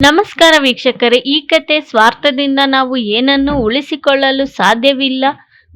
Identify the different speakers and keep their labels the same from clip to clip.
Speaker 1: ನಮಸ್ಕಾರ ವೀಕ್ಷಕರೇ ಈ ಕತೆ ಸ್ವಾರ್ಥದಿಂದ ನಾವು ಏನನ್ನು ಉಳಿಸಿಕೊಳ್ಳಲು ಸಾಧ್ಯವಿಲ್ಲ.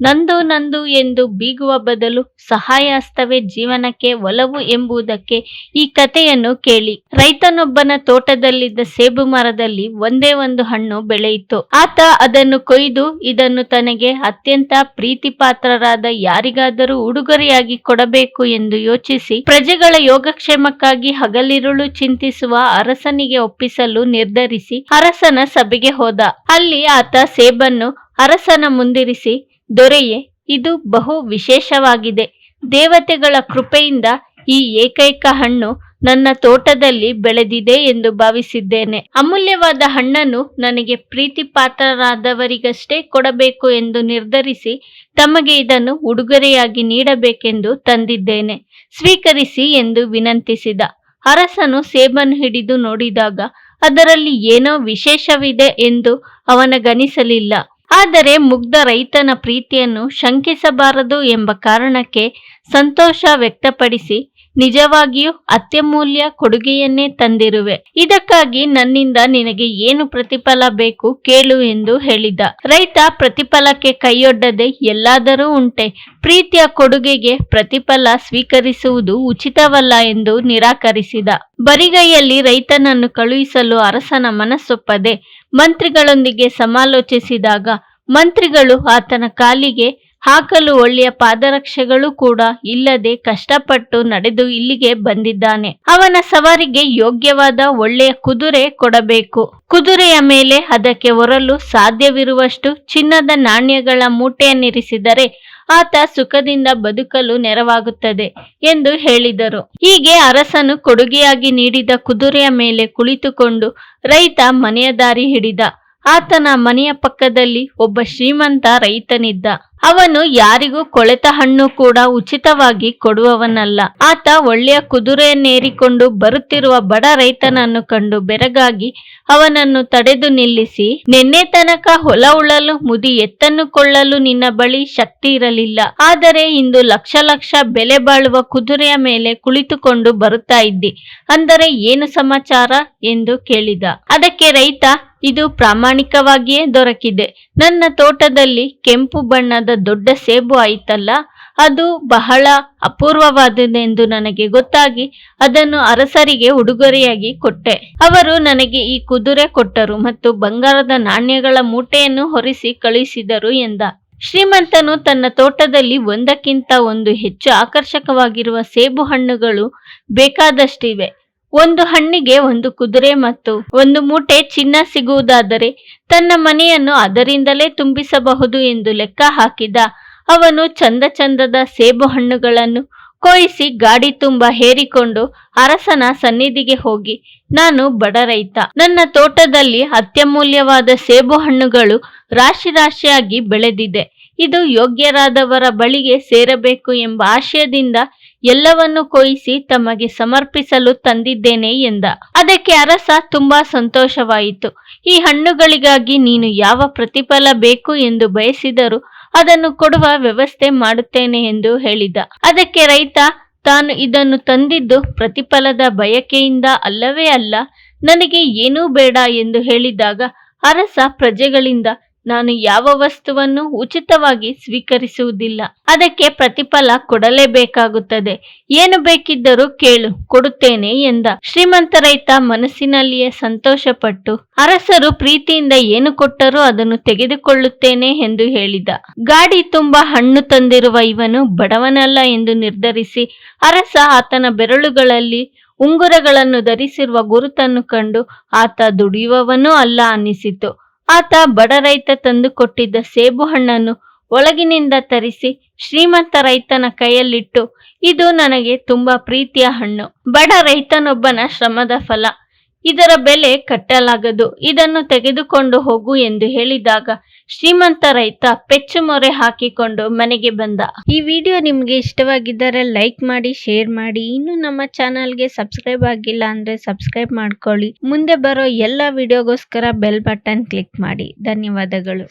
Speaker 1: ನಂದು ನಂದು ಎಂದು ಬೀಗುವ ಬದಲು ಸಹಾಯ ಹಸ್ತವೇ ಜೀವನಕ್ಕೆ ಒಲವು ಎಂಬುದಕ್ಕೆ ಈ ಕಥೆಯನ್ನು ಕೇಳಿ. ರೈತನೊಬ್ಬನ ತೋಟದಲ್ಲಿದ್ದ ಸೇಬು ಮರದಲ್ಲಿ ಒಂದೇ ಒಂದು ಹಣ್ಣು ಬೆಳೆಯಿತು. ಆತ ಅದನ್ನು ಕೊಯ್ದು ಇದನ್ನು ತನಗೆ ಅತ್ಯಂತ ಪ್ರೀತಿಪಾತ್ರರಾದ ಯಾರಿಗಾದರೂ ಉಡುಗೊರೆಯಾಗಿ ಕೊಡಬೇಕು ಎಂದು ಯೋಚಿಸಿ ಪ್ರಜೆಗಳ ಯೋಗಕ್ಷೇಮಕ್ಕಾಗಿ ಹಗಲಿರುಳು ಚಿಂತಿಸುವ ಅರಸನಿಗೆ ಒಪ್ಪಿಸಲು ನಿರ್ಧರಿಸಿ ಅರಸನ ಸಭೆಗೆ ಹೋದ. ಅಲ್ಲಿ ಆತ ಸೇಬನ್ನು ಅರಸನ ಮುಂದಿರಿಸಿ ದೊರೆಯೇ? ಇದು ಬಹು ವಿಶೇಷವಾಗಿದೆ. ದೇವತೆಗಳ ಕೃಪೆಯಿಂದ ಈ ಏಕೈಕ ಹಣ್ಣು ನನ್ನ ತೋಟದಲ್ಲಿ ಬೆಳೆದಿದೆ ಎಂದು ಭಾವಿಸಿದ್ದೇನೆ. ಅಮೂಲ್ಯವಾದ ಹಣ್ಣನ್ನು ನನಗೆ ಪ್ರೀತಿ ಪಾತ್ರರಾದವರಿಗಷ್ಟೇ ಕೊಡಬೇಕು ಎಂದು ನಿರ್ಧರಿಸಿ ತಮಗೆ ಇದನ್ನು ಉಡುಗೊರೆಯಾಗಿ ನೀಡಬೇಕೆಂದು ತಂದಿದ್ದೇನೆ. ಸ್ವೀಕರಿಸಿ ಎಂದು ವಿನಂತಿಸಿದ. ಅರಸನು ಸೇಬನ್ನು ಹಿಡಿದು ನೋಡಿದಾಗ ಅದರಲ್ಲಿ ಏನೋ ವಿಶೇಷವಿದೆ ಎಂದು ಅವನಗನಿಸಲಿಲ್ಲ. ಆದರೆ ಮುಗ್ಧ ರೈತನ ಪ್ರೀತಿಯನ್ನು ಶಂಕಿಸಬಾರದು ಎಂಬ ಕಾರಣಕ್ಕೆ ಸಂತೋಷ ವ್ಯಕ್ತಪಡಿಸಿ ನಿಜವಾಗಿಯೂ ಅತ್ಯಮೂಲ್ಯ ಕೊಡುಗೆಯನ್ನೇ ತಂದಿರುವೆ. ಇದಕ್ಕಾಗಿ ನನ್ನಿಂದ ನಿನಗೆ ಏನು ಪ್ರತಿಫಲ ಬೇಕು ಕೇಳು ಎಂದು ಹೇಳಿದ. ರೈತ ಪ್ರತಿಫಲಕ್ಕೆ ಕೈಯೊಡ್ಡದೆ ಎಲ್ಲಾದರೂ ಉಂಟೆ. ಪ್ರೀತಿಯ ಕೊಡುಗೆಗೆ ಪ್ರತಿಫಲ ಸ್ವೀಕರಿಸುವುದು ಉಚಿತವಲ್ಲ ಎಂದು ನಿರಾಕರಿಸಿದ. ಬರಿಗೈಯಲ್ಲಿ ರೈತನನ್ನು ಕಳುಹಿಸಲು ಅರಸನ ಮನಸ್ಸೊಪ್ಪದೆ ಮಂತ್ರಿಗಳೊಂದಿಗೆ ಸಮಾಲೋಚಿಸಿದಾಗ ಮಂತ್ರಿಗಳು ಆತನ ಕಾಲಿಗೆ ಹಾಕಲು ಒಳ್ಳೆಯ ಪಾದರಕ್ಷೆಗಳು ಕೂಡ ಇಲ್ಲದೆ ಕಷ್ಟಪಟ್ಟು ನಡೆದು ಇಲ್ಲಿಗೆ ಬಂದಿದ್ದಾನೆ. ಅವನ ಸವಾರಿಗೆ ಯೋಗ್ಯವಾದ ಒಳ್ಳೆಯ ಕುದುರೆ ಕೊಡಬೇಕು. ಕುದುರೆಯ ಮೇಲೆ ಅದಕ್ಕೆ ಹೊರಲು ಸಾಧ್ಯವಿರುವಷ್ಟು ಚಿನ್ನದ ನಾಣ್ಯಗಳ ಮೂಟೆಯನ್ನಿರಿಸಿದರೆ ಆತ ಸುಖದಿಂದ ಬದುಕಲು ನೆರವಾಗುತ್ತದೆ ಎಂದು ಹೇಳಿದರು. ಹೀಗೆ ಅರಸನು ಕೊಡುಗೆಯಾಗಿ ನೀಡಿದ ಕುದುರೆಯ ಮೇಲೆ ಕುಳಿತುಕೊಂಡು ರೈತ ಮನೆಯ ದಾರಿ ಹಿಡಿದ. ಆತನ ಮನೆಯ ಪಕ್ಕದಲ್ಲಿ ಒಬ್ಬ ಶ್ರೀಮಂತ ರೈತನಿದ್ದ. ಅವನು ಯಾರಿಗೂ ಕೊಳೆತ ಹಣ್ಣು ಕೂಡ ಉಚಿತವಾಗಿ ಕೊಡುವವನಲ್ಲ. ಆತ ಒಳ್ಳೆಯ ಕುದುರೆಯನ್ನೇರಿಕೊಂಡು ಬರುತ್ತಿರುವ ಬಡ ರೈತನನ್ನು ಕಂಡು ಬೆರಗಾಗಿ ಅವನನ್ನು ತಡೆದು ನಿಲ್ಲಿಸಿ, ನಿನ್ನೆ ತನಕ ಹೊಲ ಉಳಲು ಮುದಿ ಎತ್ತನ್ನು ಕೊಳ್ಳಲು ನಿನ್ನ ಬಳಿ ಶಕ್ತಿ ಇರಲಿಲ್ಲ. ಆದರೆ ಇಂದು ಲಕ್ಷ ಲಕ್ಷ ಬೆಲೆ ಬಾಳುವ ಕುದುರೆಯ ಮೇಲೆ ಕುಳಿತುಕೊಂಡು ಬರುತ್ತಾ ಇದ್ದಿ. ಅಂದರೆ ಏನು ಸಮಾಚಾರ? ಎಂದು ಕೇಳಿದ. ಅದಕ್ಕೆ ರೈತ ಇದು ಪ್ರಾಮಾಣಿಕವಾಗಿಯೇ ದೊರಕಿದೆ. ನನ್ನ ತೋಟದಲ್ಲಿ ಕೆಂಪು ಬಣ್ಣದ ದೊಡ್ಡ ಸೇಬು ಆಯಿತಲ್ಲ, ಅದು ಬಹಳ ಅಪೂರ್ವವಾದುದೆಂದು ನನಗೆ ಗೊತ್ತಾಗಿ ಅದನ್ನು ಅರಸರಿಗೆ ಉಡುಗೊರೆಯಾಗಿ ಕೊಟ್ಟೆ. ಅವರು ನನಗೆ ಈ ಕುದುರೆ ಕೊಟ್ಟರು ಮತ್ತು ಬಂಗಾರದ ನಾಣ್ಯಗಳ ಮೂಟೆಯನ್ನು ಹೊರಿಸಿ ಕಳುಹಿಸಿದರು ಎಂದ. ಶ್ರೀಮಂತನು ತನ್ನ ತೋಟದಲ್ಲಿ ಒಂದಕ್ಕಿಂತ ಒಂದು ಹೆಚ್ಚು ಆಕರ್ಷಕವಾಗಿರುವ ಸೇಬು ಹಣ್ಣುಗಳು ಬೇಕಾದಷ್ಟಿವೆ. ಒಂದು ಹಣ್ಣಿಗೆ ಒಂದು ಕುದುರೆ ಮತ್ತು ಒಂದು ಮೂಟೆ ಚಿನ್ನ ಸಿಗುವುದಾದರೆ ತನ್ನ ಮನೆಯನ್ನು ಅದರಿಂದಲೇ ತುಂಬಿಸಬಹುದು ಎಂದು ಲೆಕ್ಕ ಹಾಕಿದ ಅವನು ಚಂದ ಚಂದದ ಸೇಬು ಹಣ್ಣುಗಳನ್ನು ಕೊಯಿಸಿ ಗಾಡಿ ತುಂಬ ಹೇರಿಕೊಂಡು ಅರಸನ ಸನ್ನಿಧಿಗೆ ಹೋಗಿ, ನಾನು ಬಡ ರೈತ. ನನ್ನ ತೋಟದಲ್ಲಿ ಅತ್ಯಮೂಲ್ಯವಾದ ಸೇಬು ಹಣ್ಣುಗಳು ರಾಶಿ ರಾಶಿಯಾಗಿ ಬೆಳೆದಿದೆ. ಇದು ಯೋಗ್ಯರಾದವರ ಬಳಿಗೆ ಸೇರಬೇಕು ಎಂಬ ಆಶಯದಿಂದ ಎಲ್ಲವನ್ನು ಕೊಯಿಸಿ ತಮಗೆ ಸಮರ್ಪಿಸಲು ತಂದಿದ್ದೇನೆ ಎಂದ. ಅದಕ್ಕೆ ಅರಸ ತುಂಬಾ ಸಂತೋಷವಾಯಿತು. ಈ ಹಣ್ಣುಗಳಿಗಾಗಿ ನೀನು ಯಾವ ಪ್ರತಿಫಲ ಬೇಕು ಎಂದು ಬಯಸಿದರೂ ಅದನ್ನು ಕೊಡುವ ವ್ಯವಸ್ಥೆ ಮಾಡುತ್ತೇನೆ ಎಂದು ಹೇಳಿದ. ಅದಕ್ಕೆ ರೈತ, ತಾನು ಇದನ್ನು ತಂದಿದ್ದು ಪ್ರತಿಫಲದ ಬಯಕೆಯಿಂದ ಅಲ್ಲವೇ ಅಲ್ಲ, ನನಗೆ ಏನೂ ಬೇಡ ಎಂದು ಹೇಳಿದಾಗ ಅರಸ ಪ್ರಜೆಗಳಿಂದ ನಾನು ಯಾವ ವಸ್ತುವನ್ನು ಉಚಿತವಾಗಿ ಸ್ವೀಕರಿಸುವುದಿಲ್ಲ. ಅದಕ್ಕೆ ಪ್ರತಿಫಲ ಕೊಡಲೇಬೇಕಾಗುತ್ತದೆ. ಏನು ಬೇಕಿದ್ದರೂ ಕೇಳು, ಕೊಡುತ್ತೇನೆ ಎಂದ. ಶ್ರೀಮಂತ ರೈತ ಮನಸ್ಸಿನಲ್ಲಿಯೇ ಸಂತೋಷಪಟ್ಟು, ಅರಸರು ಪ್ರೀತಿಯಿಂದ ಏನು ಕೊಟ್ಟರೂ ಅದನ್ನು ತೆಗೆದುಕೊಳ್ಳುತ್ತೇನೆ ಎಂದು ಹೇಳಿದ. ಗಾಡಿ ತುಂಬಾ ಹಣ್ಣು ತಂದಿರುವ ಇವನು ಬಡವನಲ್ಲ ಎಂದು ನಿರ್ಧರಿಸಿ, ಅರಸ ಆತನ ಬೆರಳುಗಳಲ್ಲಿ ಉಂಗುರಗಳನ್ನು ಧರಿಸಿರುವ ಗುರುತನ್ನು ಕಂಡು ಆತ ದುಡಿಯುವವನೂ ಅಲ್ಲ ಅನ್ನಿಸಿತು. ಆತ ಬಡ ರೈತ ತಂದು ಕೊಟ್ಟಿದ್ದ ಸೇಬು ಹಣ್ಣನ್ನು ಒಳಗಿನಿಂದ ತರಿಸಿ ಶ್ರೀಮಂತ ರೈತನ ಕೈಯಲ್ಲಿಟ್ಟು, ಇದು ನನಗೆ ತುಂಬಾ ಪ್ರೀತಿಯ ಹಣ್ಣು. ಬಡ ರೈತನೊಬ್ಬನ ಶ್ರಮದ ಫಲ. ಇದರ ಬೆಲೆ ಕಟ್ಟಲಾಗದು. ಇದನ್ನು ತೆಗೆದುಕೊಂಡು ಹೋಗು ಎಂದು ಹೇಳಿದಾಗ ಶ್ರೀಮಂತ ರೈತ ಪೆಚ್ಚು ಮೊರೆ ಹಾಕಿಕೊಂಡು ಮನೆಗೆ ಬಂದ. ಈ ವಿಡಿಯೋ ನಿಮಗೆ ಇಷ್ಟವಾಗಿದ್ದರೆ ಲೈಕ್ ಮಾಡಿ, ಶೇರ್ ಮಾಡಿ. ಇನ್ನು ನಮ್ಮ ಚಾನಲ್ಗೆ ಸಬ್ಸ್ಕ್ರೈಬ್ ಆಗಿಲ್ಲ ಅಂದ್ರೆ ಸಬ್ಸ್ಕ್ರೈಬ್ ಮಾಡ್ಕೊಳ್ಳಿ. ಮುಂದೆ ಬರೋ ಎಲ್ಲ ವಿಡಿಯೋಗೋಸ್ಕರ ಬೆಲ್ ಬಟನ್ ಕ್ಲಿಕ್ ಮಾಡಿ. ಧನ್ಯವಾದಗಳು.